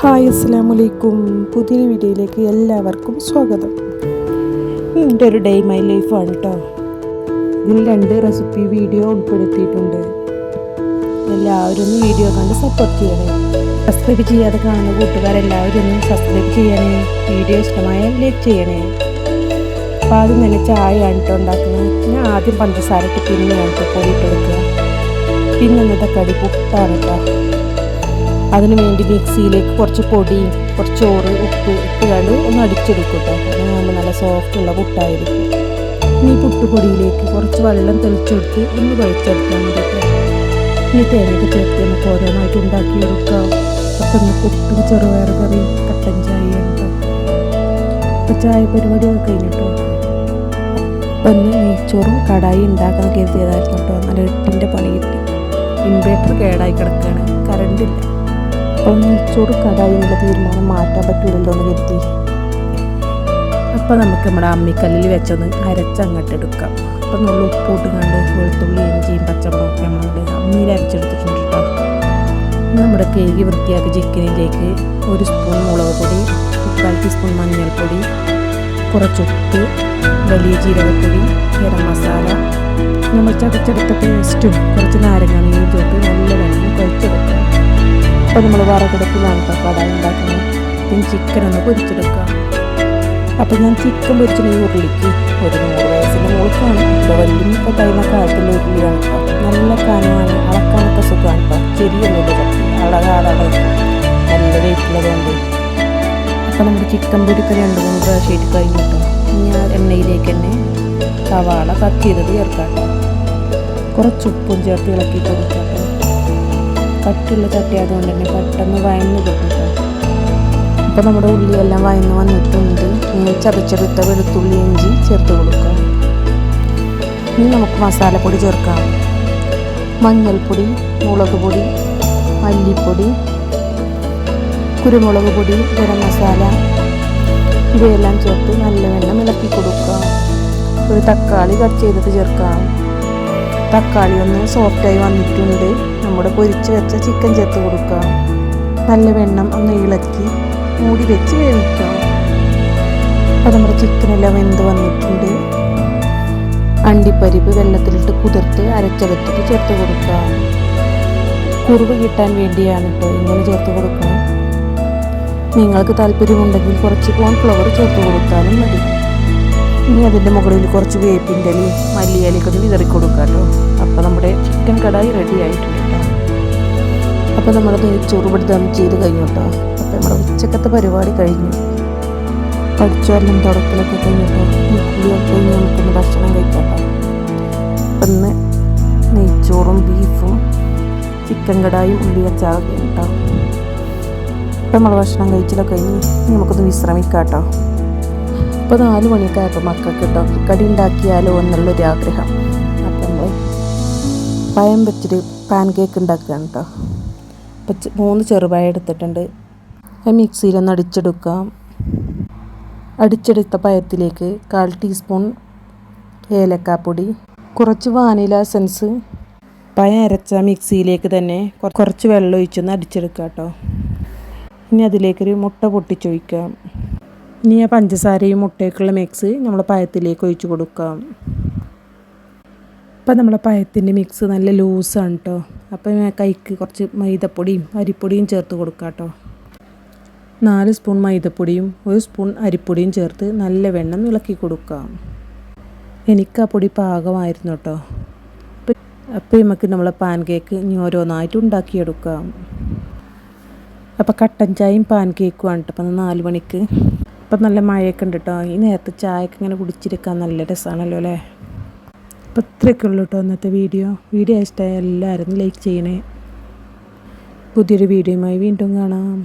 Hi അസ്സാം വലൈക്കും പുതിയ വീഡിയോയിലേക്ക് എല്ലാവർക്കും സ്വാഗതം. എന്റെ ഒരു ഡേ മൈ ലൈഫാണ് കേട്ടോ ഇതിൽ രണ്ട് റെസിപ്പി വീഡിയോ ഉൾപ്പെടുത്തിയിട്ടുണ്ട്. എല്ലാവരും വീഡിയോ കണ്ട് സപ്പോർട്ട് ചെയ്യണേ. സബ്സ്ക്രൈബ് ചെയ്യാതെ കാണുന്ന കൂട്ടുകാരെല്ലാവരും ഒന്ന് സബ്സ്ക്രൈബ് ചെയ്യണേ. വീഡിയോ ഇഷ്ടമായാൽ ലൈക്ക് ചെയ്യണേ. അപ്പോൾ ആദ്യം തന്നെ ചായയാണ് കേട്ടോ ഉണ്ടാക്കുന്നത്. ഞാൻ ആദ്യം പഞ്ചസാര ഇട്ട് പിന്നെയാണ് കേട്ടോ പൊടി പിന്നെ ഇന്നത്തെ കടി പുട്ടാണ് കേട്ടോ അതിന് വേണ്ടി മിക്സിയിലേക്ക് കുറച്ച് പൊടി കുറച്ച് ചോറ് ഉപ്പ് ഇട്ടുകൊണ്ട് ഒന്ന് അടിച്ചെടുക്കും കേട്ടോ നല്ല നല്ല സോഫ്റ്റുള്ള പുട്ടായിരിക്കും. ഇനി പുട്ടുപൊടിയിലേക്ക് കുറച്ച് വെള്ളം തെളിച്ചെടുത്ത് ഒന്ന് കഴിച്ചെടുക്കാൻ വേണ്ടിയിട്ട് ഇനി തേങ്ങയൊക്കെ ചേർത്ത് നമുക്ക് ഓരോന്നായിട്ട് ഉണ്ടാക്കി എടുക്കാം അപ്പം ഇന്ന് പുട്ടും ചെറുപയർ കറിയും കട്ടൻ ചായ ഉണ്ടാവും അപ്പം ചായ പരിപാടിയൊക്കെ കഴിഞ്ഞിട്ടോ അപ്പം ഇന്ന് നെയ്ച്ചോറും കടായി ഉണ്ടാക്കാൻ കരുതിയതായിരുന്നു കേട്ടോ നല്ല എട്ടിന്റെ പണി കിട്ടി. ഇൻവേർട്ടർ കേടായി കിടക്കുകയാണ് കറണ്ടില്ല അപ്പം നെയ്ച്ചോറ് കടായി എന്നുള്ള തീരുമാനം മാറ്റാൻ പറ്റൂലല്ലോ എന്ന് കരുതി. അപ്പം നമുക്ക് നമ്മുടെ അമ്മിക്കല്ലിൽ വെച്ചൊന്ന് അരച്ചങ്ങോട്ട് എടുക്കാം അപ്പം നമ്മൾ ഉപ്പൂട്ട് കണ്ട് വെളുത്തുള്ളി ഇഞ്ചിയും പച്ചമുളകൊക്കെ നമ്മളുണ്ട് അമ്മിയിൽ അരച്ചെടുത്തിട്ടുണ്ട് കേട്ടോ നമ്മുടെ കേക്ക് വൃത്തിയാക്കി ചിക്കനിലേക്ക് ഒരു സ്പൂൺ മുളക് പൊടി മുക്കാൽ ടീസ്പൂൺ മഞ്ഞൾപ്പൊടി കുറച്ച് ഉപ്പ് വലിയ ജീരകപ്പൊടി ഗരം മസാല. നമ്മൾ ചതച്ചെടുത്ത പേസ്റ്റും കുറച്ച് നാരങ്ങ നീരും ചേർത്ത് നല്ല വെള്ളം കുഴച്ചെടുക്കുക അപ്പോൾ നമ്മൾ വറകെടുപ്പിലാണ് പപ്പാടായി ഉണ്ടാക്കുന്നത് പിന്നെ ചിക്കൻ ഒന്ന് പൊരിച്ചെടുക്കുക അപ്പോൾ ഞാൻ ചിക്കൻ പൊരിച്ച ഈ ഉരുളിക്ക് ഒരു നൂറ് വയസ്സിന്റെ മുകൾക്കാണ് ഇപ്പോൾ വലിയ കഴിയുന്ന കാലത്തുള്ള ഉരുളിയാണ് നല്ല കനമാണ് അളക്കാനൊക്കെ സുഖമാണ് ചെറിയ ചെറിയൊന്നുമില്ല ചട്ടി അളകാളെ നല്ല വെയിറ്റുള്ളതുകൊണ്ട് അപ്പോൾ നമ്മുടെ ചിക്കൻ പൊരിക്ക രണ്ട് മൂന്ന് പ്രാവശ്യമായിട്ട് കഴിഞ്ഞിട്ട് ഞാൻ എണ്ണയിലേക്ക് തന്നെ സവാള കട്ട് ചെയ്തത് ചേർക്കാം കുറച്ചുപ്പും ചേർത്ത് ഇളക്കി കൊടുക്കാം. കേട്ടോ കട്ടുള്ള ചട്ടി ആയതുകൊണ്ട് തന്നെ പെട്ടെന്ന് വയന്ന് കിട്ടും അപ്പോൾ നമ്മുടെ ഉള്ളിയെല്ലാം വയന്ന് വന്നിട്ടുണ്ട്. ഇങ്ങനെ ചതച്ചെടുത്ത വെളുത്തുള്ളി ഇഞ്ചി ചേർത്ത് കൊടുക്കാം ഇനി നമുക്ക് മസാലപ്പൊടി ചേർക്കാം. മഞ്ഞൾപ്പൊടി മുളക് പൊടി മല്ലിപ്പൊടി കുരുമുളക് പൊടി ഗരം മസാല ഇവയെല്ലാം ചേർത്ത് നല്ലവണ്ണം ഇളക്കി കൊടുക്കാം ഒരു തക്കാളി കട്ട് ചെയ്തിട്ട് ചേർക്കാം. തക്കാളി ഒന്ന് സോഫ്റ്റായി വന്നിട്ടുണ്ട്. നമ്മുടെ പൊരിച്ച് വെച്ച ചിക്കൻ ചേർത്ത് കൊടുക്കുക നല്ല വെണ്ണം ഒന്ന് ഇളക്കി മൂടി വെച്ച് വേവിക്കാം. അപ്പം നമ്മുടെ ചിക്കനെല്ലാം വെന്ത് വന്നിട്ടുണ്ട്. അണ്ടിപ്പരിപ്പ് വെള്ളത്തിലിട്ട് കുതിർത്ത് അരച്ചെടുത്തിട്ട് ചേർത്ത് കൊടുക്കുക കുറുവ് കിട്ടാൻ വേണ്ടിയാണ് കേട്ടോ ഇങ്ങനെ ചേർത്ത് കൊടുക്കണം നിങ്ങൾക്ക് താല്പര്യമുണ്ടെങ്കിൽ കുറച്ച് കോൺഫ്ലവർ ചേർത്ത് കൊടുത്താലും മതി. ഇനി അതിന്റെ മുകളിൽ കുറച്ച് വേപ്പിന്റെ ഇലയും മല്ലിയിലൊക്കെ ഒന്ന് വിതറി കൊടുക്കാമല്ലോ അപ്പോൾ നമ്മുടെ ചിക്കൻ കടായി റെഡി ആയിട്ടുണ്ട് കേട്ടോ. അപ്പോൾ നമ്മൾ ഇവിടെ ദം ചെയ്ത് കഴിഞ്ഞു കേട്ടോ. അപ്പോൾ നമ്മുടെ ഉച്ചക്കത്തെ പരിപാടി കഴിഞ്ഞു. പഠിച്ചുവെല്ലാം തുടക്കലൊക്കെ കഴിഞ്ഞിട്ടോ കഴിഞ്ഞ് നമുക്കൊന്ന് ഭക്ഷണം കഴിക്കാം അപ്പം ഇന്ന് നെയ്ച്ചോറും ബീഫും ചിക്കൻ കടായും ഉള്ളി അച്ചാറൊക്കെ കേട്ടോ. അപ്പം നമ്മൾ ഭക്ഷണം കഴിച്ചിലൊക്കെ കഴിഞ്ഞ് നമുക്കൊന്ന് വിശ്രമിക്കാം കേട്ടോ. ഇപ്പോൾ നാല് മണിയൊക്കെ ആയപ്പോൾ മക്കൾക്ക് കേട്ടോ കടി ഉണ്ടാക്കിയാലോ എന്നുള്ളൊരു ആഗ്രഹം. അപ്പം നമ്മൾ പഴം വെച്ചിട്ട് പാൻ കേക്ക് ഉണ്ടാക്കുകയാണ് കേട്ടോ അപ്പം ചെ- മൂന്ന് ചെറുപഴം എടുത്തിട്ടുണ്ട്. അത് മിക്സിയിലൊന്ന് അടിച്ചെടുക്കാം. അടിച്ചെടുത്ത പഴത്തിലേക്ക് കാൽ ടീസ്പൂൺ ഏലക്കാപ്പൊടി കുറച്ച് വാനില എസൻസ് പഴം അരച്ച മിക്സിയിലേക്ക് തന്നെ കുറച്ച് വെള്ളം ഒഴിച്ചൊന്ന് അടിച്ചെടുക്കാം കേട്ടോ ഇനി അതിലേക്കൊരു മുട്ട പൊട്ടിച്ചൊഴിക്കാം. ഇനി ആ പഞ്ചസാരയും മുട്ടയൊക്കെയുള്ള മിക്സ് നമ്മൾ പഴത്തിലേക്ക് ഒഴിച്ച് കൊടുക്കാം. അപ്പോൾ നമ്മളെ പഴത്തിന്റെ മിക്സ് നല്ല ലൂസാണ് കേട്ടോ അപ്പം കൈക്ക് കുറച്ച് മൈദപ്പൊടിയും അരിപ്പൊടിയും ചേർത്ത് കൊടുക്കാം കേട്ടോ നാല് സ്പൂൺ മൈദപ്പൊടിയും ഒരു സ്പൂൺ അരിപ്പൊടിയും ചേർത്ത് നല്ല വെണ്ണം ഇളക്കി കൊടുക്കാം. എനിക്ക് ആ പൊടി പാകമായിരുന്നു കേട്ടോ അപ്പോൾ നമുക്ക് നമ്മളെ പാൻ കേക്ക് ഇനി ഓരോന്നായിട്ട് ഉണ്ടാക്കിയെടുക്കാം. അപ്പോൾ കട്ടൻ ചായയും പാൻ കേക്കുമാണ് കേട്ടോ അപ്പം നാല് മണിക്ക് ഇപ്പം നല്ല മഴയൊക്കെ ഉണ്ട് കേട്ടോ ഈ നേരത്തെ ചായയൊക്കെ ഇങ്ങനെ കുടിച്ചിരിക്കാൻ നല്ല രസമാണല്ലോ അല്ലേ? അപ്പോൾ ഇത്രയൊക്കെ ഉള്ളൂ കേട്ടോ ഇന്നത്തെ വീഡിയോ. വീഡിയോ ഇഷ്ടമായ എല്ലാവരും ലൈക്ക് ചെയ്യണേ. പുതിയൊരു വീഡിയോയുമായി വീണ്ടും കാണാം.